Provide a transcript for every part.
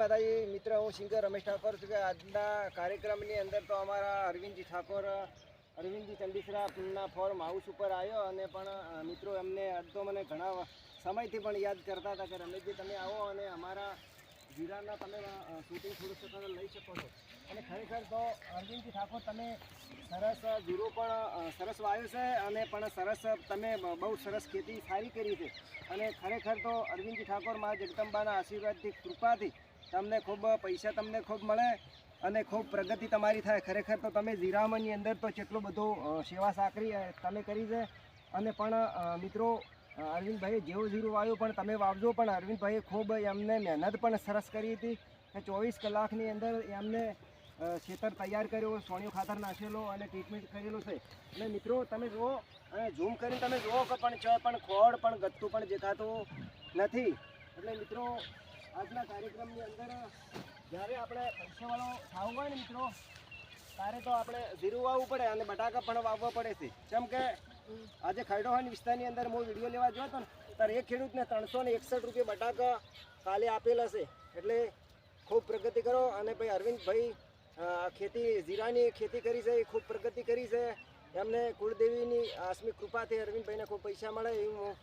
માતાજી, મિત્ર, હું સિંગર રમેશ ઠાકોર છું કે આજના કાર્યક્રમની અંદર તો અમારા અરવિંદજી ઠાકોર, અરવિંદજી ચંડીસરાના ફોર્મ હાઉસ ઉપર આવ્યો અને પણ મિત્રો એમને આજ તો મને ઘણા સમયથી પણ યાદ કરતા હતા કે રમેશજી તમે આવો અને અમારા જીરાના તમે શૂટિંગ થોડું લઈ શકો છો. અને ખરેખર તો અરવિંદજી ઠાકોર તમે સરસ જીરો પણ સરસ વાવ્યો છે અને પણ સરસ તમે બહુ સરસ ખેતી સારી કરી છે. અને ખરેખર તો અરવિંદજી ઠાકોર મા જગદંબાના આશીર્વાદથી, કૃપાથી તમને ખૂબ પૈસા તમને ખૂબ મળે અને ખૂબ પ્રગતિ તમારી થાય. ખરેખર તો તમે જીરામણની અંદર તો કેટલું બધું સેવા સાકરી તમે કરી છે. અને પણ મિત્રો અરવિંદભાઈએ જેવો જીરું વાવ્યું પણ તમે વાવજો. પણ અરવિંદભાઈએ ખૂબ એમને મહેનત પણ સરસ કરી હતી કે ચોવીસ કલાકની અંદર એમને ખેતર તૈયાર કર્યો સોનિયો ખાતર નાખેલો અને ટ્રીટમેન્ટ કરેલું છે. અને મિત્રો, તમે જુઓ, અને ઝૂમ કરીને તમે જુઓ કે પણ ચ પણ ખોડ પણ ગત્તું પણ દેખાતું નથી. એટલે મિત્રો આજના કાર્યક્રમની અંદર, જ્યારે આપણે પૈસાવાળો થવું હોય ને મિત્રો, ત્યારે તો આપણે જીરું વાવવું પડે અને બટાકા પણ વાવવા પડે છે. જેમ કે, આજે ખરડોહાની વિસ્તારની અંદર હું વીડિયો લેવા જોયો હતો ને, ત્યારે એક ખેડૂતને ત્રણસો ને એકસઠ રૂપિયા બટાકા કાલે આપેલા છે. એટલે ખૂબ પ્રગતિ કરો અને ભાઈ અરવિંદભાઈ ખેતી, જીરાની ખેતી કરી છે, એ ખૂબ પ્રગતિ કરી છે. એમને કુળદેવીની આસમી કૃપાથી અરવિંદભાઈને ખૂબ પૈસા મળે એવું હું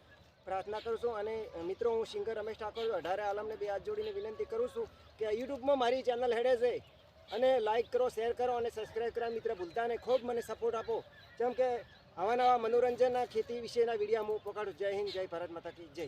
પ્રાર્થના કરું છું અને મિત્રો, હું સિંગર રમેશ ઠાકોર અઢારે આલમને બે હાથ જોડીને વિનંતી કરું છું કે યુટ્યુબમાં મારી ચેનલ હેડે છે અને લાઇક કરો શેર કરો અને સબસ્ક્રાઈબ કરવા મિત્ર, ભૂલતા નહીં. ખૂબ મને સપોર્ટ આપો. જેમ કે આવા નવા મનોરંજનના ખેતી વિશેના વીડિયો હું પકડું જય હિન્દ, જય ભારત માતા કી જય.